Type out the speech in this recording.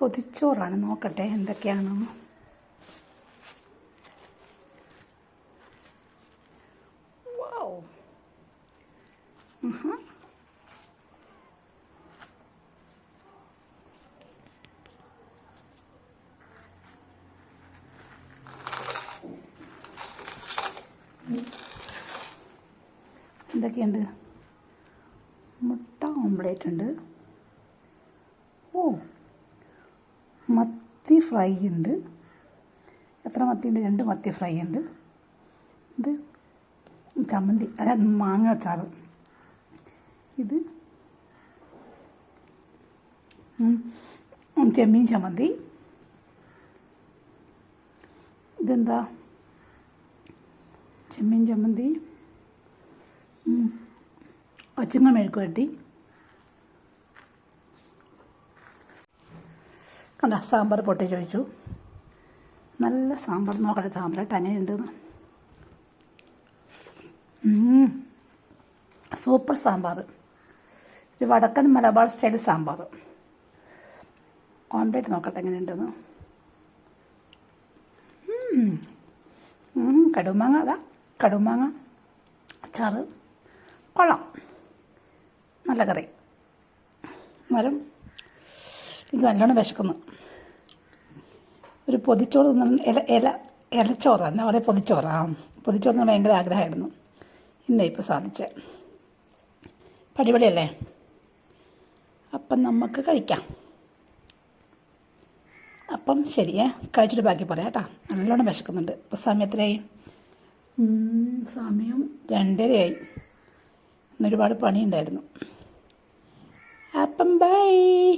പൊതിച്ചോറാണ്. നോക്കട്ടെ എന്തൊക്കെയാണെന്ന്. എന്തൊക്കെയുണ്ട്? മുട്ട ഓംപ്ലേറ്റ് ഉണ്ട്. ഓ. മത്തി ഫ്രൈ ഉണ്ട്. എത്ര മത്തി ഉണ്ട് രണ്ട് മത്തി ഫ്രൈ ഉണ്ട്. ഇത് ചമ്മന്തി അല്ല മാങ്ങ അച്ചാറ്. ഇത് ചെമ്മീൻ ചമ്മന്തി. ഇതെന്താ? ചെമ്മീൻ ചമ്മന്തി. ഉം, ഒച്ചുങ്ങ കണ്ട സാമ്പാർ പൊട്ടിച്ച് വെച്ചു നല്ല സാമ്പാർ. നോക്കട്ടെ സാമ്പാർ ടനയുണ്ടെന്ന് സൂപ്പർ സാമ്പാർ. ഒരു വടക്കൻ മലബാർ സ്റ്റൈൽ സാമ്പാർ. ഓംലേറ്റ് നോക്കട്ടെ എങ്ങനെയുണ്ടെന്ന്. കടുമാങ്ങ അതാ കടുമാങ്ങ അച്ചാറ് കൊള്ളാം. നല്ല കറി. മരം ഇത് നല്ലോണം വിശക്കുന്നു. ഒരു പൊതിച്ചോറ് തിന്നണം. ഇല ഇല ഇലച്ചോറ്. എന്നാ പറയുക പൊതിച്ചോറ്. പൊതിച്ചോറ് തിന്നാൻ ഭയങ്കര ആഗ്രഹമായിരുന്നു. ഇന്നേ ഇപ്പോൾ സാധിച്ചേ. പടിപൊളിയല്ലേ അപ്പം നമുക്ക് കഴിക്കാം. അപ്പം ശരിയേ കഴിച്ചിട്ട് ബാക്കി പറയാം കേട്ടോ. നല്ലോണം വിശക്കുന്നുണ്ട്. ഇപ്പം സമയം എത്രയായി? സമയം രണ്ടരയായി. ഇന്നൊരുപാട് പണിയുണ്ടായിരുന്നു. അപ്പം ബൈ.